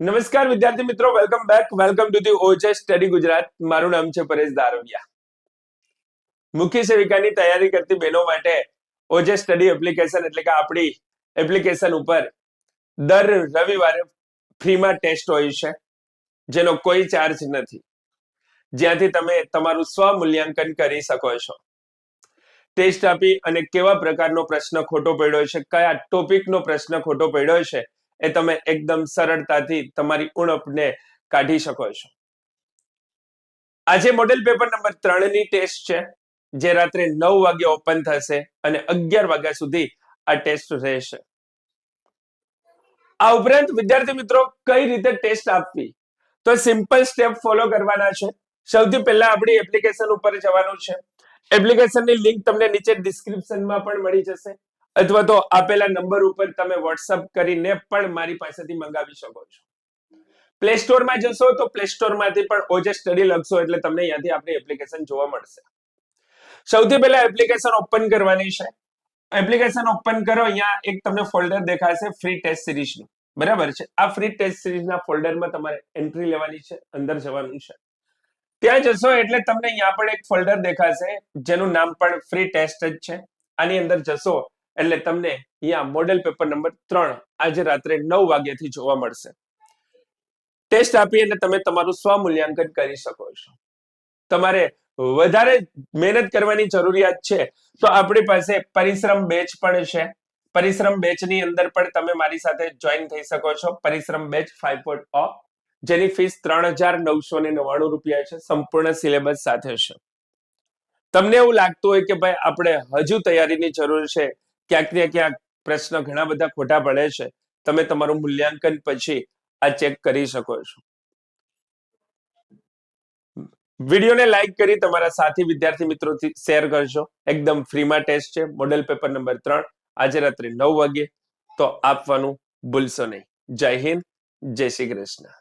નમસ્કાર વિદ્યાર્થી મિત્રો welcome back welcome to the OJ study Gujarat મારું નામ છે પરેશ દારવિયા મુખ્ય સેવિકાની તૈયારી કરતી બહેનો માટે ઓજે સ્ટડી એપ્લિકેશન એટલે કે આપણી એપ્લિકેશન ઉપર દર રવિવારે ફ્રીમાં ટેસ્ટ હોય છે, જેનો કોઈ ચાર્જ નથી. જ્યાંથી તમે તમારું સ્વ મૂલ્યાંકન કરી શકો છો. ટેસ્ટ આપી અને કેવા પ્રકારનો પ્રશ્ન ખોટો પડ્યો છે, કયા ટોપિકનો પ્રશ્ન ખોટો પડ્યો છે એ તમે એકદમ સરળતાથી તમારી ઉણપને કાઢી શકો છો. આજે મોડેલ પેપર નંબર ત્રણની ટેસ્ટ છે, જે રાત્રે નવ વાગે ઓપન થશે અને અગિયાર વાગ્યા સુધી આ ટેસ્ટ રહેશે. આ ઉપરાંત વિદ્યાર્થી મિત્રો કઈ રીતે ટેસ્ટ આપવી? તો સિમ્પલ સ્ટેપ ફોલો કરવાના છે. સૌથી પહેલા આપણી એપ્લિકેશન ઉપર જવાનું છે. એપ્લિકેશનની લિંક તમને નીચે ડિસ્ક્રિપ્શનમાં પણ મળી જશે. અથવા તો આપેલા નંબર ઉપર તમે વોટ્સઅપ કરીને પણ મારી પાસેથી મંગાવી શકો છો. પ્લે સ્ટોરમાં જશો તો પ્લે સ્ટોરમાંથી પણ ઓજે સ્ટડી લખશો એટલે તમને અહીંયાથી આપણી એપ્લિકેશન જોવા મળશે. સૌથી પહેલા એપ્લિકેશન ઓપન કરવાની છે. એપ્લિકેશન ઓપન કરો, અહીંયા એક તમને ફોલ્ડર દેખાશે ફ્રી ટેસ્ટ સિરીઝનું બરાબર છે? આ ફ્રી ટેસ્ટ સિરીઝના ફોલ્ડરમાં તમારે એન્ટ્રી લેવાની છે, અંદર જવાનું છે. ત્યાં જશો એટલે તમને અહીંયા પણ એક ફોલ્ડર દેખાશે, જેનું નામ પણ ફ્રી ટેસ્ટ જ છે. આની અંદર જશો એટલે તમને અહીંયા મોડેલ પેપર નંબર ત્રણ આજે રાત્રે નવ વાગ્યાથી જોવા મળશે. ટેસ્ટ આપી અને તમે તમારું સ્વ મૂલ્યાંકન કરી શકો છો. તમારે વધારે મહેનત કરવાની જરૂરિયાત છે. તો આપણી પાસે પરિશ્રમ બેચ પણ છે. પરિશ્રમ બેચની અંદર પણ તમે મારી સાથે જોઈન થઈ શકો છો. પરિશ્રમ બેચ ફાઈવ પોઈન્ટ ઓ જેની ફીસ ત્રણ હજાર નવસો ને નવ્વાણું રૂપિયા છે. સંપૂર્ણ સિલેબસ સાથે છે. તમને એવું લાગતું હોય કે ભાઈ આપણે હજુ તૈયારીની જરૂર છે. ક્યાંક ને ક્યાંક પ્રશ્ન ઘણા બધા ખોટા પડે છે. તમે તમારું મૂલ્યાંકન પછી આ ચેક કરી શકો છો. વિડીયોને લાઈક કરી તમારા સાથી વિદ્યાર્થી મિત્રોથી શેર કરજો. એકદમ ફ્રીમાં ટેસ્ટ છે. મોડેલ પેપર નંબર ત્રણ. આજે રાત્રે નવ વાગે તો આપવાનું ભૂલશો નહીં. જય હિન્દ. જય શ્રી કૃષ્ણ.